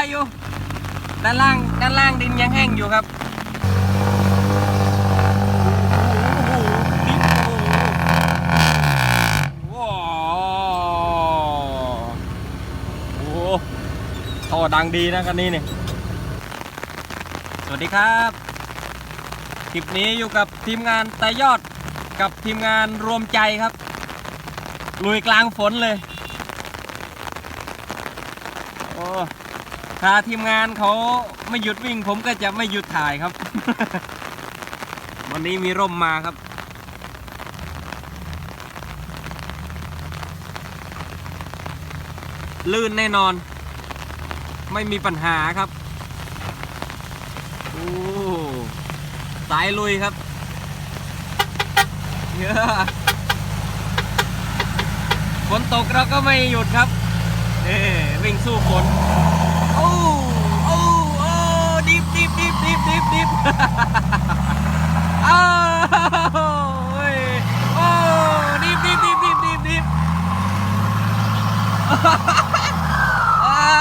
อ้ได้อยู่ ด้านล่าง ด้านล่างดินยังแห้งอยู่ครับโอ้โหท่อดังดีนะกันนี้นี่สวัสดีครับ คลิปนี้อยู่กับทีมงานตายอดกับทีมงานรวมใจครับ ลุยกลางฝนเลย โอ้ ถ้าทีมงานเขาไม่หยุดวิ่ง ผมก็จะไม่หยุดถ่ายครับ วันนี้มีร่มมาครับ ลื่นแน่นอน ไม่มีปัญหาครับโอ้สายลุยครับเยอะฝนตกเราก็ไม่หยุดครับนี่วิ่งสู้ฝน โอ้โอ้โอ้ดิบดิบดิบดิบดิบดิบอ้าวเฮ้ยโอ้ดิบดิบดิบดิบดิบดิบอ้า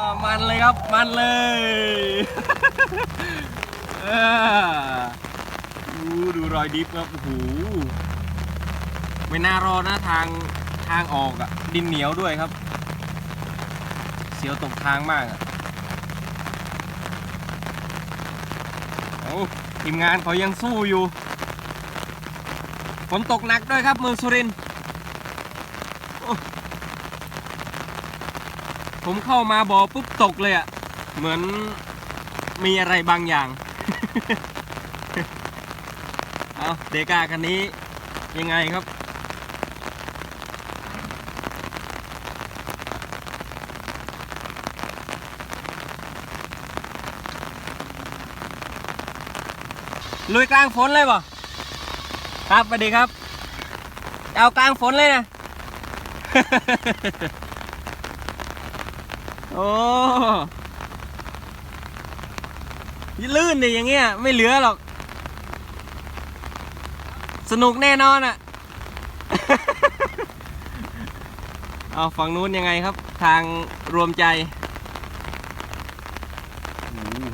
วมันเลยครับมันเลยเออดูดูรอยดิฟครับโอ้โหไม่น่ารอดนะทางทางออกอะดินเหนียวด้วยครับ สียวตกทางมากอะโอ้ทีมงานเขายังสู้อยู่ ฝนตกหนักด้วยครับเมืองสุรินทร์ผมเข้ามาบ่อปุ๊บตกเลยอะ เหมือนมีอะไรบางอย่าง เอาเดกาคันนี้ยังไงครับ ลุยกลางฝนเลยบ่ครับสวัสดีครับเอากลางฝนเลยนะ โอ้ยลื่นดิอย่างเงี้ย ไม่เหลือหรอก สนุกแน่นอนอะ เอาฝั่งนู้นยังไงครับ ทางรวมใจโอ้โห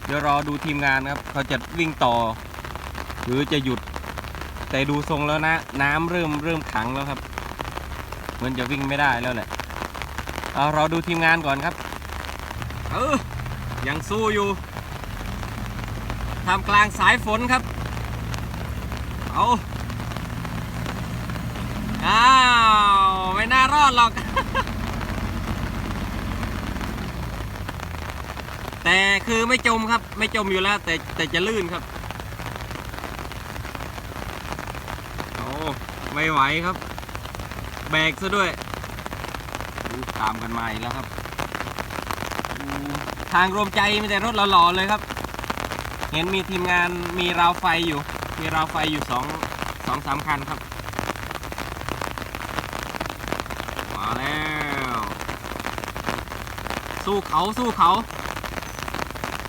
เดี๋ยวรอดูทีมงานครับ เขาจะวิ่งต่อ หรือจะหยุด แต่ดูทรงแล้วนะ น้ำเริ่มเริ่มขังแล้วครับ เหมือนจะวิ่งไม่ได้แล้วแหละเอารอดูทีมงานก่อนครับ เออ ยังสู้อยู่ทำกลางสายฝนครับ เอาอ้าว ไม่น่ารอดหรอก แต่คือไม่จมครับ ไม่จมอยู่แล้ว แต่แต่จะลื่นครับโอ้ไม่ไหวครับ แบกซะด้วยตามกันมาอีกแล้วครับ ทางรวมใจมีแต่รถหล่อๆเลยครับ เห็นมีทีมงานมีราวไฟอยู่ มีราวไฟอยู่สองสองสามคันครับมาแล้ว สู้เขาสู้เขา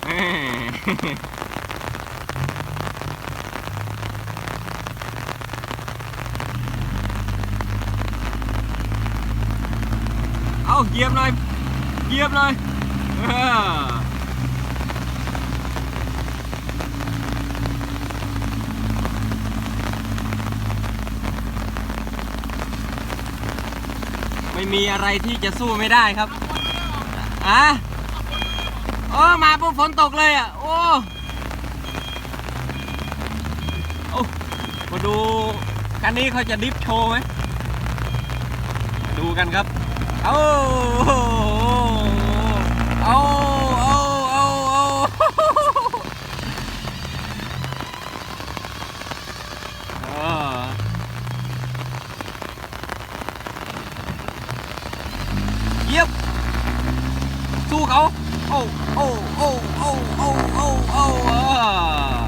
เอาเหยียบหน่อยเหยียบหน่อยไม่มีอะไรที่จะสู้ไม่ได้ครับอะ โอ้มาปุ๊บฝนตกเลยอะ โอ้โอ้มาดูคันนี้เขาจะดิฟโชว์ไหม ดูกันครับ เอาเอาเอาเอาเอาเออเยียบสู้เขา โอ้โอ้โอ้โอ้โอ้โอ้โอ้เออ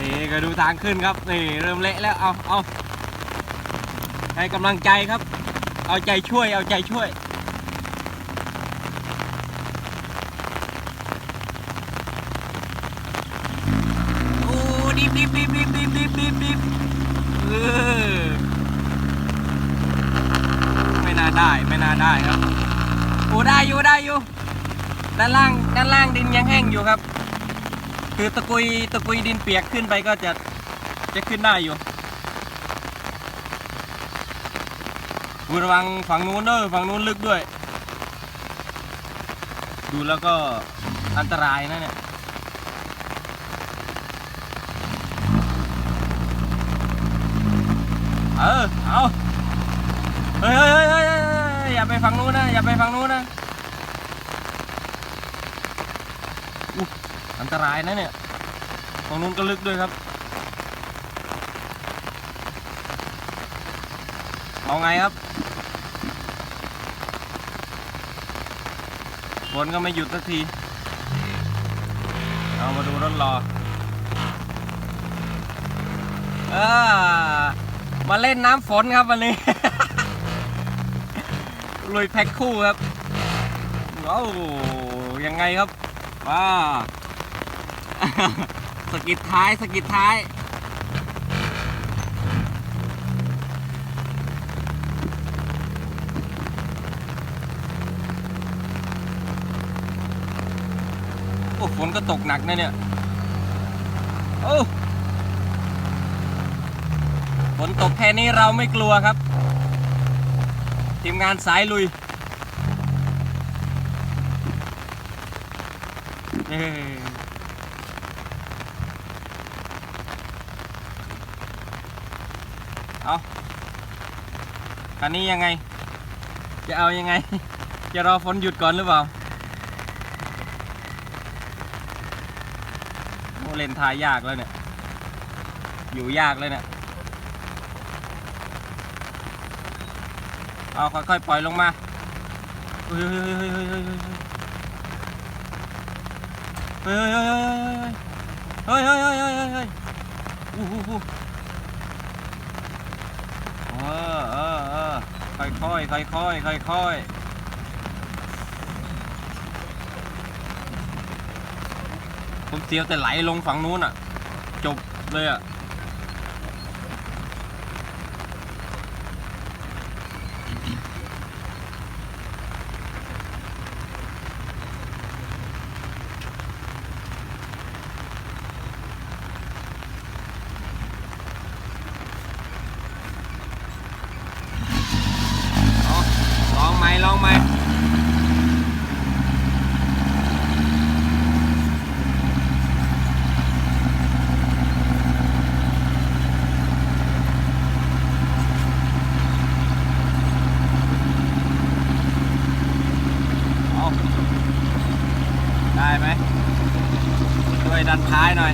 นี่ก็ดูทางขึ้นครับนี่เริ่มเละแล้วเอาเอาให้กำลังใจครับ เอาใจช่วยเอาใจช่วยโอ้ดิบดิบดิบดิบดิบดิบดิบดิบเออได้ไม่น่าได้ครับโอ้ได้อยู่ได้อยู่ ด้านล่างด้านล่างดินยังแห้งอยู่ครับ คือตะกุยตะกุยดินเปียกขึ้นไปก็จะจะขึ้นได้อยู่ระวังฝั่งนู้นเด้อฝั่งนู้นลึกด้วย ดูแล้วก็อันตรายนะเนี่ยเออเอาเฮ้ยเฮ้ยเฮ้ยอย่าไปฝั่งนู้นนะอย่าไปฝั่งนู้นนะอุ๊ย อันตรายนะเนี่ยฝั่งนู้นก็ลึกด้วยครับ เอาไงครับ ฝนก็ไม่หยุดสักที เอามาดูรถรอเอมาเล่นน้ำฝนครับวันนี้ ลุยแพ็คคู่ครับว้ยังไงครับว้า สกิดท้ายสกิดท้าย โอ้ฝนก็ตกหนักนะเนี่ย โอ้ฝนตกแค่นี้เราไม่กลัวครับ ทีมงานสายลุยเอ้ เอาคันนี้ยังไง จะเอายังไง จะรอฝนหยุดก่อนหรือเปล่าโมเลนทายยากแล้วเนี่ย อยู่ยากเลยเนี่ย เอาค่อยๆปล่อยลงมาเฮ้ยเฮ้ยเฮ้ยเฮ้ยเฮ้ยเฮ้ยเฮ้ยเฮ้ยเฮ้ยเฮ้ยเฮ้ยเฮ้ยเฮ้ยเฮ้ยเฮ้ยเฮ้ยเฮ้ยอู้หูหูเออเออเออค่อยค่อยค่อยค่อยค่อยค่อยผมเสียวแต่ไหลลงฝั่งนู้นอะ จบเลยอะ ลองไหมลองไหมเอาได้ไหมช่วย ดันท้ายหน่อย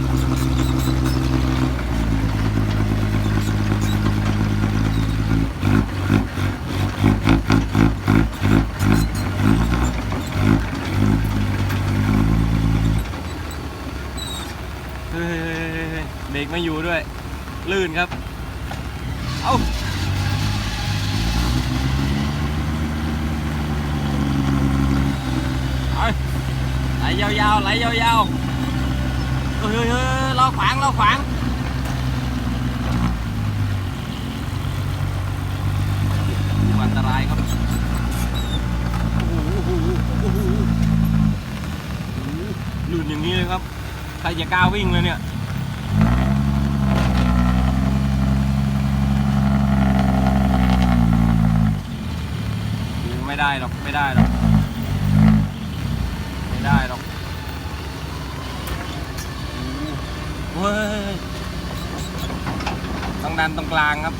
เฮ้ยเบรกไม่อยู่ด้วย ลื่นครับ เอาเอาไหลยาวๆไหลยาวๆ เฮ้ยเฮ้ยรอขวางรอขวางอันตรายครับหลื่นอย่างนี้เลยครับ ใครจะกล้าวิ่งเลยเนี่ยไม่ได้หรอก ไม่ได้หรอก ไม่ได้หรอกโอ้โห เฮ้ยต้องดันตรงกลางครับ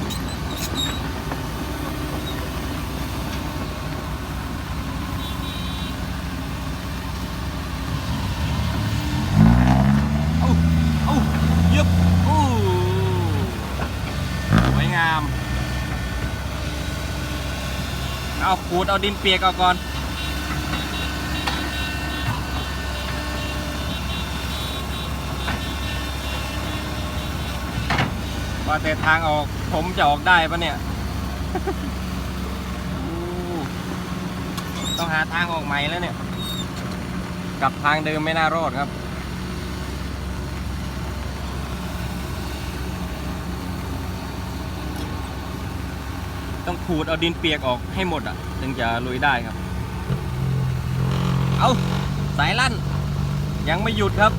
เอาเอายึบอู้สวยงาม เอาขูดเอาดินเปียกออกก่อน ว่าแต่ทางออกผมจะออกได้ปะเนี่ย ต้องหาทางออกใหม่แล้วเนี่ย กับทางเดิมไม่น่ารอดครับ ต้องขูดเอาดินเปียกออกให้หมดอะ ถึงจะลุยได้ครับ เอาสายลั่น ยังไม่หยุดครับ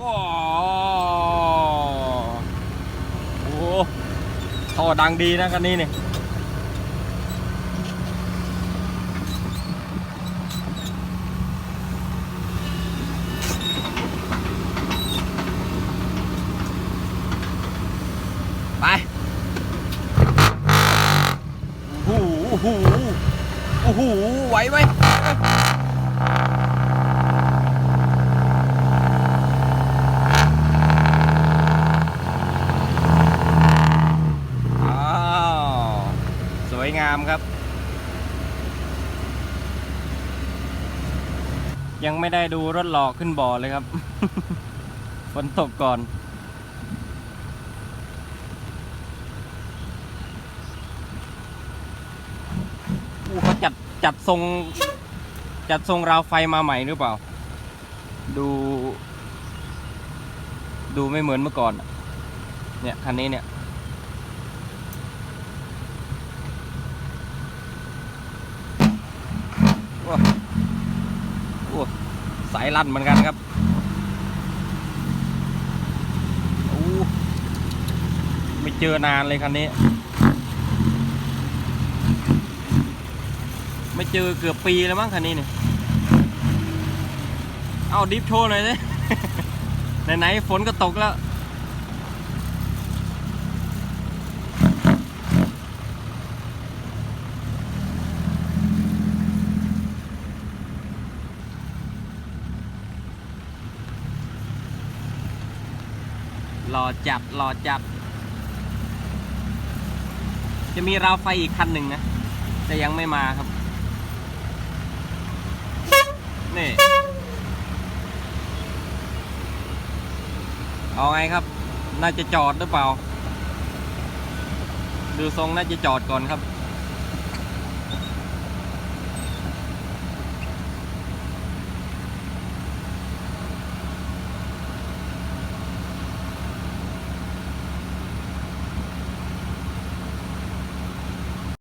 ว้าวโอ้โหท่อ ดังดีนะคันนี้เนี่ยไปโอ้โหโอ้โหโอ้โหไหวไหม อ้าวสวยงามครับ ยังไม่ได้ดูรถหลอกขึ้นบ่อเลยครับ ฝนตกก่อน อู้เขาจัดจัดทรง จัดทรงราวไฟมาใหม่หรือเปล่า ดู ดูไม่เหมือนเมื่อก่อน เนี่ย คันนี้เนี่ย โอ้โอ้สายลั่นเหมือนกันครับโอ้ไม่เจอนานเลยคันนี้ ไม่เจอเกือบปีแล้วมั้งคันนี้เนี่ยเอาดิฟโชว์หน่อยสิไหนๆฝนก็ตกแล้ว จัดรอจัด จะมีราวไฟอีกคันหนึ่งนะ แต่ยังไม่มาครับ นี่ เอาไงครับ น่าจะจอดหรือเปล่า ดูทรงน่าจะจอดก่อนครับ